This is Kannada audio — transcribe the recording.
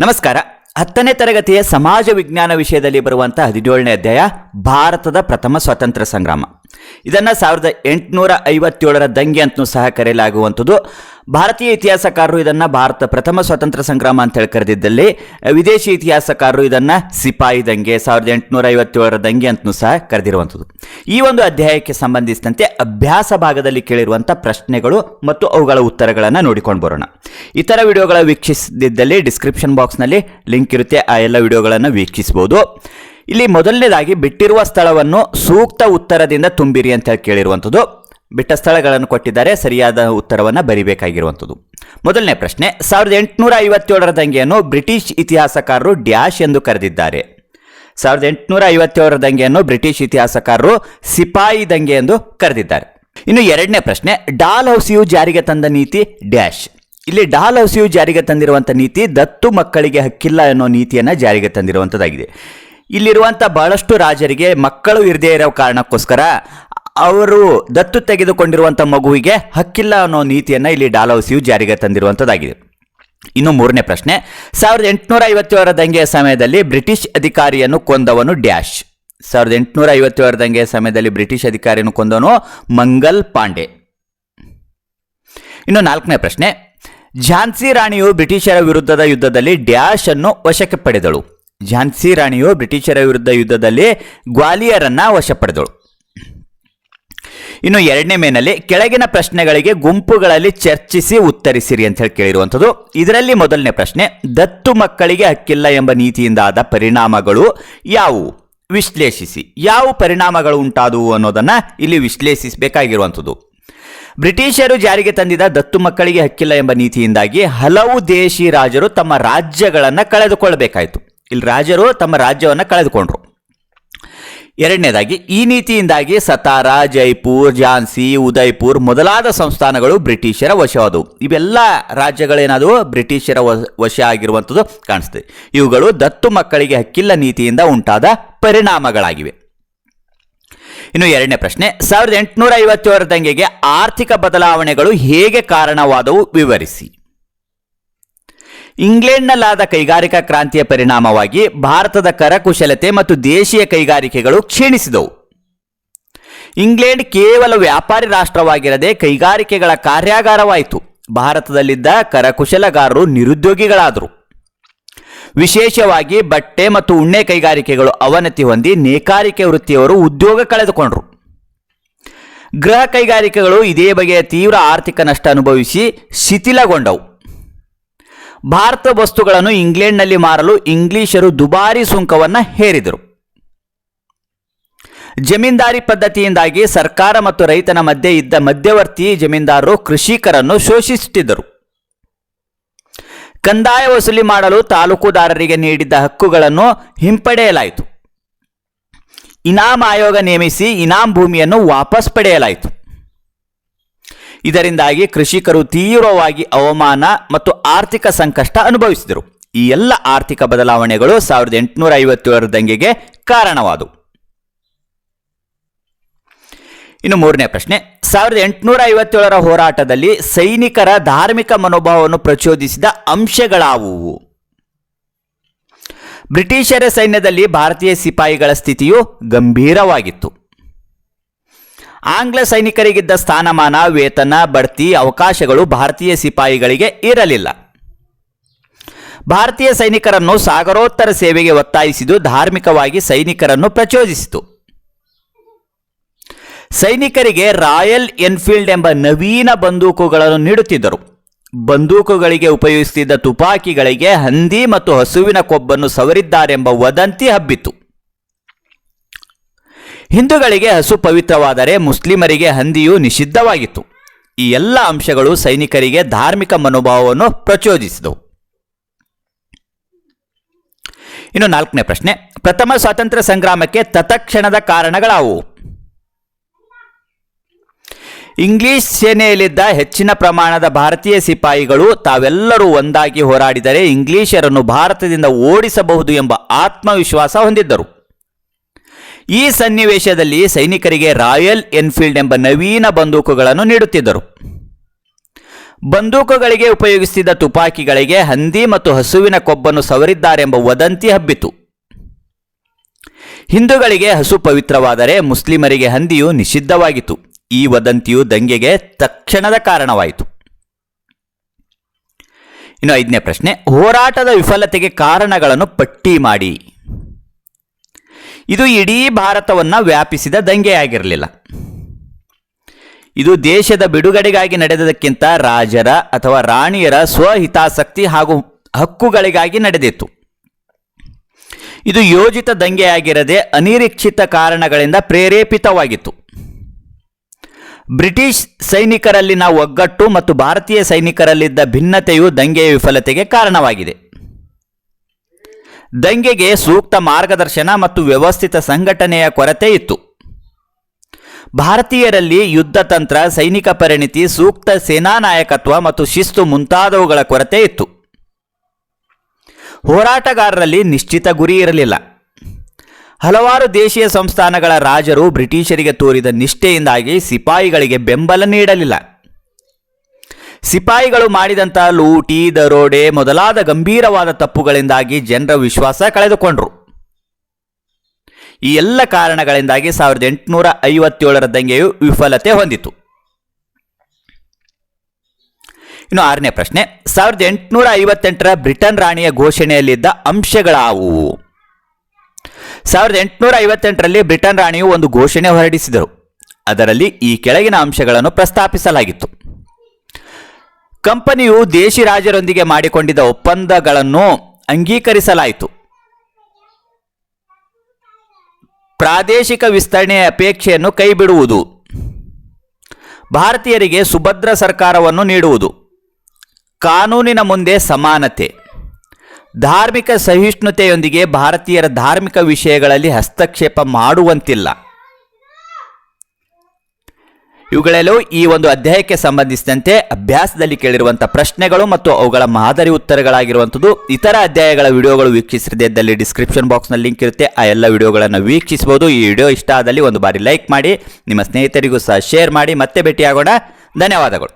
ನಮಸ್ಕಾರ. ಹತ್ತನೇ ತರಗತಿಯ ಸಮಾಜ ವಿಜ್ಞಾನ ವಿಷಯದಲ್ಲಿ ಬರುವಂತಹ ಹದಿನೇಳನೇ ಅಧ್ಯಾಯ, ಭಾರತದ ಪ್ರಥಮ ಸ್ವಾತಂತ್ರ್ಯ ಸಂಗ್ರಾಮ. ಇದನ್ನು ಸಾವಿರದ ಎಂಟುನೂರ ಐವತ್ತೇಳರ ದಂಗೆ ಅಂತಲೂ ಸಹ ಕರೆಯಲಾಗುವಂಥದ್ದು. ಭಾರತೀಯ ಇತಿಹಾಸಕಾರರು ಇದನ್ನು ಭಾರತ ಪ್ರಥಮ ಸ್ವಾತಂತ್ರ್ಯ ಸಂಗ್ರಾಮ ಅಂತ ಹೇಳಿ ಕರೆದಿದ್ದಲ್ಲಿ ವಿದೇಶಿ ಇತಿಹಾಸಕಾರರು ಇದನ್ನು ಸಿಪಾಯಿ ದಂಗೆ, ಸಾವಿರದ ಎಂಟುನೂರ ಐವತ್ತೇಳರ ದಂಗೆ ಅಂತಲೂ ಸಹ ಕರೆದಿರುವಂಥದ್ದು. ಈ ಒಂದು ಅಧ್ಯಾಯಕ್ಕೆ ಸಂಬಂಧಿಸಿದಂತೆ ಅಭ್ಯಾಸ ಭಾಗದಲ್ಲಿ ಕೇಳಿರುವಂಥ ಪ್ರಶ್ನೆಗಳು ಮತ್ತು ಅವುಗಳ ಉತ್ತರಗಳನ್ನು ನೋಡಿಕೊಂಡು ಬರೋಣ. ಇತರ ವಿಡಿಯೋಗಳ ವೀಕ್ಷಿಸದಿದ್ದಲ್ಲಿ ಡಿಸ್ಕ್ರಿಪ್ಷನ್ ಬಾಕ್ಸ್ನಲ್ಲಿ ಲಿಂಕ್ ಇರುತ್ತೆ, ಆ ಎಲ್ಲ ವಿಡಿಯೋಗಳನ್ನು ವೀಕ್ಷಿಸಬಹುದು ಇಲ್ಲಿ ಮೊದಲನೇದಾಗಿ ಬಿಟ್ಟಿರುವ ಸ್ಥಳವನ್ನು ಸೂಕ್ತ ಉತ್ತರದಿಂದ ತುಂಬಿರಿ ಅಂತ ಹೇಳಿ ಕೇಳಿರುವಂಥದ್ದು. ಬಿಟ್ಟ ಸ್ಥಳಗಳನ್ನು ಕೊಟ್ಟಿದ್ದಾರೆ, ಸರಿಯಾದ ಉತ್ತರವನ್ನು ಬರಿಬೇಕಾಗಿರುವಂಥದ್ದು. ಮೊದಲನೇ ಪ್ರಶ್ನೆ, ಸಾವಿರದ ಎಂಟುನೂರ ಐವತ್ತೇಳರ ದಂಗೆಯನ್ನು ಬ್ರಿಟಿಷ್ ಇತಿಹಾಸಕಾರರು ಡ್ಯಾಶ್ ಎಂದು ಕರೆದಿದ್ದಾರೆ. ಸಾವಿರದ ಎಂಟುನೂರ ಐವತ್ತೇಳರ ದಂಗೆಯನ್ನು ಬ್ರಿಟಿಷ್ ಇತಿಹಾಸಕಾರರು ಸಿಪಾಯಿ ದಂಗೆ ಎಂದು ಕರೆದಿದ್ದಾರೆ. ಇನ್ನು ಎರಡನೇ ಪ್ರಶ್ನೆ, ಡಾಲ್ ಹೌಸಿಯು ಜಾರಿಗೆ ತಂದ ನೀತಿ ಡ್ಯಾಶ್. ಇಲ್ಲಿ ಡಾಲ್ ಹೌಸಿಯು ಜಾರಿಗೆ ತಂದಿರುವಂಥ ನೀತಿ ದತ್ತು ಮಕ್ಕಳಿಗೆ ಹಕ್ಕಿಲ್ಲ ಅನ್ನೋ ನೀತಿಯನ್ನು ಜಾರಿಗೆ ತಂದಿರುವಂಥದ್ದಾಗಿದೆ. ಇಲ್ಲಿರುವಂಥ ಬಹಳಷ್ಟು ರಾಜರಿಗೆ ಮಕ್ಕಳು ಇರದೇ ಇರೋ ಕಾರಣಕ್ಕೋಸ್ಕರ ಅವರು ದತ್ತು ತೆಗೆದುಕೊಂಡಿರುವಂಥ ಮಗುವಿಗೆ ಹಕ್ಕಿಲ್ಲ ಅನ್ನೋ ನೀತಿಯನ್ನು ಇಲ್ಲಿ ಡಾಲೌಸಿಯು ಜಾರಿಗೆ ತಂದಿರುವಂಥದ್ದಾಗಿದೆ ಇನ್ನು ಮೂರನೇ ಪ್ರಶ್ನೆ, ಸಾವಿರದ ಎಂಟುನೂರ ಐವತ್ತೇಳರ ದಂಗೆಯ ಸಮಯದಲ್ಲಿ ಬ್ರಿಟಿಷ್ ಅಧಿಕಾರಿಯನ್ನು ಕೊಂದವನು ಡ್ಯಾಶ್. ಸಾವಿರದ ಎಂಟುನೂರ ಐವತ್ತೇಳರ ದಂಗೆಯ ಸಮಯದಲ್ಲಿ ಬ್ರಿಟಿಷ್ ಅಧಿಕಾರಿಯನ್ನು ಕೊಂದವನು ಮಂಗಲ್ ಪಾಂಡೆ. ಇನ್ನು ನಾಲ್ಕನೇ ಪ್ರಶ್ನೆ, ಝಾನ್ಸಿ ರಾಣಿಯು ಬ್ರಿಟಿಷರ ವಿರುದ್ಧದ ಯುದ್ಧದಲ್ಲಿ ಡ್ಯಾಶ್ ಅನ್ನು ವಶಕ್ಕೆ ಪಡೆದಳು. ಝಾನ್ಸಿ ರಾಣಿಯು ಬ್ರಿಟಿಷರ ವಿರುದ್ಧ ಯುದ್ಧದಲ್ಲಿ ಗ್ವಾಲಿಯರನ್ನ ವಶ ಪಡೆದಳು. ಇನ್ನು ಎರಡನೇ ಮೇನಲ್ಲಿ ಕೆಳಗಿನ ಪ್ರಶ್ನೆಗಳಿಗೆ ಗುಂಪುಗಳಲ್ಲಿ ಚರ್ಚಿಸಿ ಉತ್ತರಿಸಿರಿ ಅಂತ ಹೇಳಿ ಕೇಳಿರುವಂಥದ್ದು. ಇದರಲ್ಲಿ ಮೊದಲನೇ ಪ್ರಶ್ನೆ, ದತ್ತು ಮಕ್ಕಳಿಗೆ ಹಕ್ಕಿಲ್ಲ ಎಂಬ ನೀತಿಯಿಂದ ಆದ ಪರಿಣಾಮಗಳು ಯಾವುವು? ವಿಶ್ಲೇಷಿಸಿ. ಯಾವ ಪರಿಣಾಮಗಳು ಉಂಟಾದವು ಅನ್ನೋದನ್ನು ಇಲ್ಲಿ ವಿಶ್ಲೇಷಿಸಬೇಕಾಗಿರುವಂಥದ್ದು. ಬ್ರಿಟಿಷರು ಜಾರಿಗೆ ತಂದಿದ ದತ್ತು ಮಕ್ಕಳಿಗೆ ಹಕ್ಕಿಲ್ಲ ಎಂಬ ನೀತಿಯಿಂದಾಗಿ ಹಲವು ದೇಶಿ ರಾಜರು ತಮ್ಮ ರಾಜ್ಯಗಳನ್ನು ಕಳೆದುಕೊಳ್ಳಬೇಕಾಯಿತು ಇಲ್ಲಿ ರಾಜರು ತಮ್ಮ ರಾಜ್ಯವನ್ನು ಕಳೆದುಕೊಂಡ್ರು. ಎರಡನೇದಾಗಿ, ಈ ನೀತಿಯಿಂದಾಗಿ ಸತಾರ, ಜೈಪುರ್, ಝಾನ್ಸಿ ಉದಯ್ಪುರ್ ಮೊದಲಾದ ಸಂಸ್ಥಾನಗಳು ಬ್ರಿಟಿಷರ ವಶವಾದವು. ಇವೆಲ್ಲ ರಾಜ್ಯಗಳೇನಾದವು? ಬ್ರಿಟಿಷರ ವಶ ಆಗಿರುವಂಥದ್ದು ಕಾಣಿಸ್ತದೆ. ಇವುಗಳು ದತ್ತು ಮಕ್ಕಳಿಗೆ ಹಕ್ಕಿಲ್ಲ ನೀತಿಯಿಂದ ಉಂಟಾದ ಪರಿಣಾಮಗಳಾಗಿವೆ. ಇನ್ನು ಎರಡನೇ ಪ್ರಶ್ನೆ, ಸಾವಿರದ ಎಂಟುನೂರ ಐವತ್ತೇಳರ ದಂಗೆಗೆ ಆರ್ಥಿಕ ಬದಲಾವಣೆಗಳು ಹೇಗೆ ಕಾರಣವಾದವು? ವಿವರಿಸಿ. ಇಂಗ್ಲೆಂಡ್ನಲ್ಲಾದ ಕೈಗಾರಿಕಾ ಕ್ರಾಂತಿಯ ಪರಿಣಾಮವಾಗಿ ಭಾರತದ ಕರಕುಶಲತೆ ಮತ್ತು ದೇಶೀಯ ಕೈಗಾರಿಕೆಗಳು ಕ್ಷೀಣಿಸಿದವು. ಇಂಗ್ಲೆಂಡ್ ಕೇವಲ ವ್ಯಾಪಾರಿ ರಾಷ್ಟ್ರವಾಗಿರದೆ ಕೈಗಾರಿಕೆಗಳ ಕಾರ್ಯಾಗಾರವಾಯಿತು. ಭಾರತದಲ್ಲಿದ್ದ ಕರಕುಶಲಗಾರರು ನಿರುದ್ಯೋಗಿಗಳಾದರು. ವಿಶೇಷವಾಗಿ ಬಟ್ಟೆ ಮತ್ತು ಉಣ್ಣೆ ಕೈಗಾರಿಕೆಗಳು ಅವನತಿ ಹೊಂದಿ ನೇಕಾರಿಕೆ ವೃತ್ತಿಯವರು ಉದ್ಯೋಗ ಕಳೆದುಕೊಂಡರು. ಗೃಹ ಕೈಗಾರಿಕೆಗಳು ಇದೇ ಬಗೆಯ ತೀವ್ರ ಆರ್ಥಿಕ ನಷ್ಟ ಅನುಭವಿಸಿ ಶಿಥಿಲಗೊಂಡವು. ಭಾರತ ವಸ್ತುಗಳನ್ನು ಇಂಗ್ಲೆಂಡ್ನಲ್ಲಿ ಮಾರಲು ಇಂಗ್ಲಿಷರು ದುಬಾರಿ ಸುಂಕವನ್ನು ಹೇರಿದರು. ಜಮೀನ್ದಾರಿ ಪದ್ಧತಿಯಿಂದಾಗಿ ಸರ್ಕಾರ ಮತ್ತು ರೈತನ ಮಧ್ಯೆ ಇದ್ದ ಮಧ್ಯವರ್ತಿ ಜಮೀನ್ದಾರರು ಕೃಷಿಕರನ್ನು ಶೋಷಿಸುತ್ತಿದ್ದರು. ಕಂದಾಯ ವಸೂಲಿ ಮಾಡಲು ತಾಲೂಕುದಾರರಿಗೆ ನೀಡಿದ್ದ ಹಕ್ಕುಗಳನ್ನು ಹಿಂಪಡೆಯಲಾಯಿತು. ಇನಾಮ್ ಆಯೋಗ ನೇಮಿಸಿ ಇನಾಮ್ ಭೂಮಿಯನ್ನು ವಾಪಸ್ ಪಡೆಯಲಾಯಿತು. ಇದರಿಂದಾಗಿ ಕೃಷಿಕರು ತೀವ್ರವಾಗಿ ಅವಮಾನ ಮತ್ತು ಆರ್ಥಿಕ ಸಂಕಷ್ಟ ಅನುಭವಿಸಿದರು. ಈ ಎಲ್ಲ ಆರ್ಥಿಕ ಬದಲಾವಣೆಗಳು ಸಾವಿರದ ಎಂಟುನೂರ ಐವತ್ತೇಳರ ದಂಗೆಗೆ ಕಾರಣವಾದವು. ಇನ್ನು ಮೂರನೇ ಪ್ರಶ್ನೆ. ಸಾವಿರದ ಎಂಟುನೂರ ಐವತ್ತೇಳರ ಹೋರಾಟದಲ್ಲಿ ಸೈನಿಕರ ಧಾರ್ಮಿಕ ಮನೋಭಾವವನ್ನು ಪ್ರಚೋದಿಸಿದ ಅಂಶಗಳಾವುವು? ಬ್ರಿಟಿಷರ ಸೈನ್ಯದಲ್ಲಿ ಭಾರತೀಯ ಸಿಪಾಯಿಗಳ ಸ್ಥಿತಿಯು ಗಂಭೀರವಾಗಿತ್ತು. ಆಂಗ್ಲ ಸೈನಿಕರಿಗಿದ್ದ ಸ್ಥಾನಮಾನ, ವೇತನ, ಬಡ್ತಿ, ಅವಕಾಶಗಳು ಭಾರತೀಯ ಸಿಪಾಯಿಗಳಿಗೆ ಇರಲಿಲ್ಲ. ಭಾರತೀಯ ಸೈನಿಕರನ್ನು ಸಾಗರೋತ್ತರ ಸೇವೆಗೆ ಒತ್ತಾಯಿಸಿದು ಧಾರ್ಮಿಕವಾಗಿ ಸೈನಿಕರನ್ನು ಪ್ರಚೋದಿಸಿತು. ಸೈನಿಕರಿಗೆ ರಾಯಲ್ ಎನ್ಫೀಲ್ಡ್ ಎಂಬ ನವೀನ ಬಂದೂಕುಗಳನ್ನು ನೀಡುತ್ತಿದ್ದರು. ಬಂದೂಕುಗಳಿಗೆ ಉಪಯೋಗಿಸುತ್ತಿದ್ದ ತುಪಾಕಿಗಳಿಗೆ ಹಂದಿ ಮತ್ತು ಹಸುವಿನ ಕೊಬ್ಬನ್ನು ಸವರಿದ್ದಾರೆಂಬ ವದಂತಿ ಹಬ್ಬಿತು ಹಿಂದೂಗಳಿಗೆ ಹಸು ಪವಿತ್ರವಾದರೆ ಮುಸ್ಲಿಮರಿಗೆ ಹಂದಿಯು ನಿಷಿದ್ಧವಾಗಿತ್ತು. ಈ ಎಲ್ಲ ಅಂಶಗಳು ಸೈನಿಕರಿಗೆ ಧಾರ್ಮಿಕ ಮನೋಭಾವವನ್ನು ಪ್ರಚೋದಿಸಿದವು. ಇನ್ನು ನಾಲ್ಕನೇ ಪ್ರಶ್ನೆ, ಪ್ರಥಮ ಸ್ವಾತಂತ್ರ್ಯ ಸಂಗ್ರಾಮಕ್ಕೆ ತತ್ಕ್ಷಣದ ಕಾರಣಗಳಾವುವು ಇಂಗ್ಲಿಷ್ ಸೇನೆಯಲ್ಲಿದ್ದ ಹೆಚ್ಚಿನ ಪ್ರಮಾಣದ ಭಾರತೀಯ ಸಿಪಾಯಿಗಳು ತಾವೆಲ್ಲರೂ ಒಂದಾಗಿ ಹೋರಾಡಿದರೆ ಇಂಗ್ಲಿಷರನ್ನು ಭಾರತದಿಂದ ಓಡಿಸಬಹುದು ಎಂಬ ಆತ್ಮವಿಶ್ವಾಸ ಹೊಂದಿದ್ದರು. ಈ ಸನ್ನಿವೇಶದಲ್ಲಿ ಸೈನಿಕರಿಗೆ ರಾಯಲ್ ಎನ್ಫೀಲ್ಡ್ ಎಂಬ ನವೀನ ಬಂದೂಕುಗಳನ್ನು ನೀಡುತ್ತಿದ್ದರು. ಬಂದೂಕುಗಳಿಗೆ ಉಪಯೋಗಿಸಿದ ತುಪಾಕಿಗಳಿಗೆ ಹಂದಿ ಮತ್ತು ಹಸುವಿನ ಕೊಬ್ಬನ್ನು ಸವರಿದ್ದಾರೆಂಬ ವದಂತಿ ಹಬ್ಬಿತು. ಹಿಂದೂಗಳಿಗೆ ಹಸು ಪವಿತ್ರವಾದರೆ ಮುಸ್ಲಿಮರಿಗೆ ಹಂದಿಯು ನಿಷಿದ್ಧವಾಗಿತ್ತು. ಈ ವದಂತಿಯು ದಂಗೆಗೆ ತಕ್ಷಣದ ಕಾರಣವಾಯಿತು. ಇನ್ನು ಐದನೇ ಪ್ರಶ್ನೆ, ಹೋರಾಟದ ವಿಫಲತೆಗೆ ಕಾರಣಗಳನ್ನು ಪಟ್ಟಿ ಮಾಡಿ. ಇದು ಇಡೀ ಭಾರತವನ್ನು ವ್ಯಾಪಿಸಿದ ದಂಗೆಯಾಗಿರಲಿಲ್ಲ. ಇದು ದೇಶದ ಬಿಡುಗಡೆಗಾಗಿ ನಡೆದದಕ್ಕಿಂತ ರಾಜರ ಅಥವಾ ರಾಣಿಯರ ಸ್ವಹಿತಾಸಕ್ತಿ ಹಾಗೂ ಹಕ್ಕುಗಳಿಗಾಗಿ ನಡೆದಿತ್ತು. ಇದು ಯೋಜಿತ ದಂಗೆಯಾಗಿರದೆ ಅನಿರೀಕ್ಷಿತ ಕಾರಣಗಳಿಂದ ಪ್ರೇರೇಪಿತವಾಗಿತ್ತು. ಬ್ರಿಟಿಷ್ ಸೈನಿಕರಲ್ಲಿನ ಒಗ್ಗಟ್ಟು ಮತ್ತು ಭಾರತೀಯ ಸೈನಿಕರಲ್ಲಿದ್ದ ಭಿನ್ನತೆಯು ದಂಗೆಯ ವಿಫಲತೆಗೆ ಕಾರಣವಾಗಿದೆ. ದಂಗೆಗೆ ಸೂಕ್ತ ಮಾರ್ಗದರ್ಶನ ಮತ್ತು ವ್ಯವಸ್ಥಿತ ಸಂಘಟನೆಯ ಕೊರತೆ ಇತ್ತು. ಭಾರತೀಯರಲ್ಲಿ ಯುದ್ಧ ತಂತ್ರ, ಸೈನಿಕ ಪರಿಣಿತಿ, ಸೂಕ್ತ ಸೇನಾ ನಾಯಕತ್ವ ಮತ್ತು ಶಿಸ್ತು ಮುಂತಾದವುಗಳ ಕೊರತೆ ಇತ್ತು. ಹೋರಾಟಗಾರರಲ್ಲಿ ನಿಶ್ಚಿತ ಗುರಿ ಇರಲಿಲ್ಲ. ಹಲವಾರು ದೇಶೀಯ ಸಂಸ್ಥಾನಗಳ ರಾಜರು ಬ್ರಿಟಿಷರಿಗೆ ತೋರಿದ ನಿಷ್ಠೆಯಿಂದಾಗಿ ಸಿಪಾಯಿಗಳಿಗೆ ಬೆಂಬಲ ನೀಡಲಿಲ್ಲ. ಸಿಪಾಯಿಗಳು ಮಾಡಿದಂಥ ಲೂಟಿ, ದರೋಡೆ ಮೊದಲಾದ ಗಂಭೀರವಾದ ತಪ್ಪುಗಳಿಂದಾಗಿ ಜನರ ವಿಶ್ವಾಸ ಕಳೆದುಕೊಂಡರು. ಈ ಎಲ್ಲ ಕಾರಣಗಳಿಂದಾಗಿ ಸಾವಿರದ ಎಂಟುನೂರ ಐವತ್ತೇಳರ ದಂಗೆಯು ವಿಫಲತೆ ಹೊಂದಿತು. ಇನ್ನು ಆರನೇ ಪ್ರಶ್ನೆ, ಸಾವಿರದ ಎಂಟುನೂರ ಐವತ್ತೆಂಟರ ಬ್ರಿಟನ್ ರಾಣಿಯ ಘೋಷಣೆಯಲ್ಲಿದ್ದ ಅಂಶಗಳಾವುವು? ಸಾವಿರದ ಎಂಟುನೂರ ಐವತ್ತೆಂಟರಲ್ಲಿ ಬ್ರಿಟನ್ ರಾಣಿಯು ಒಂದು ಘೋಷಣೆ ಹೊರಡಿಸಿದರು. ಅದರಲ್ಲಿ ಈ ಕೆಳಗಿನ ಅಂಶಗಳನ್ನು ಪ್ರಸ್ತಾಪಿಸಲಾಗಿತ್ತು. ಕಂಪನಿಯು ದೇಶಿ ರಾಜರೊಂದಿಗೆ ಮಾಡಿಕೊಂಡಿದ್ದ ಒಪ್ಪಂದಗಳನ್ನು ಅಂಗೀಕರಿಸಲಾಯಿತು. ಪ್ರಾದೇಶಿಕ ವಿಸ್ತರಣೆಯ ಅಪೇಕ್ಷೆಯನ್ನು ಕೈಬಿಡುವುದು. ಭಾರತೀಯರಿಗೆ ಸುಭದ್ರ ಸರ್ಕಾರವನ್ನು ನೀಡುವುದು. ಕಾನೂನಿನ ಮುಂದೆ ಸಮಾನತೆ. ಧಾರ್ಮಿಕ ಸಹಿಷ್ಣುತೆಯೊಂದಿಗೆ ಭಾರತೀಯರ ಧಾರ್ಮಿಕ ವಿಷಯಗಳಲ್ಲಿ ಹಸ್ತಕ್ಷೇಪ ಮಾಡುವಂತಿಲ್ಲ. ಇವುಗಳೆಲ್ಲವೂ ಈ ಒಂದು ಅಧ್ಯಾಯಕ್ಕೆ ಸಂಬಂಧಿಸಿದಂತೆ ಅಭ್ಯಾಸದಲ್ಲಿ ಕೇಳಿರುವಂಥ ಪ್ರಶ್ನೆಗಳು ಮತ್ತು ಅವುಗಳ ಮಾದರಿ ಉತ್ತರಗಳಾಗಿರುವಂಥದ್ದು. ಇತರ ಅಧ್ಯಾಯಗಳ ವಿಡಿಯೋಗಳು ವೀಕ್ಷಿಸದೇ ಇದ್ದಲ್ಲಿ ಡಿಸ್ಕ್ರಿಪ್ಷನ್ ಬಾಕ್ಸ್ನಲ್ಲಿ ಲಿಂಕ್ ಇರುತ್ತೆ. ಆ ಎಲ್ಲ ವಿಡಿಯೋಗಳನ್ನು ವೀಕ್ಷಿಸಬಹುದು. ಈ ವಿಡಿಯೋ ಇಷ್ಟ ಆದಲ್ಲಿ ಒಂದು ಬಾರಿ ಲೈಕ್ ಮಾಡಿ, ನಿಮ್ಮ ಸ್ನೇಹಿತರಿಗೂ ಸಹ ಶೇರ್ ಮಾಡಿ. ಮತ್ತೆ ಭೇಟಿಯಾಗೋಣ. ಧನ್ಯವಾದಗಳು.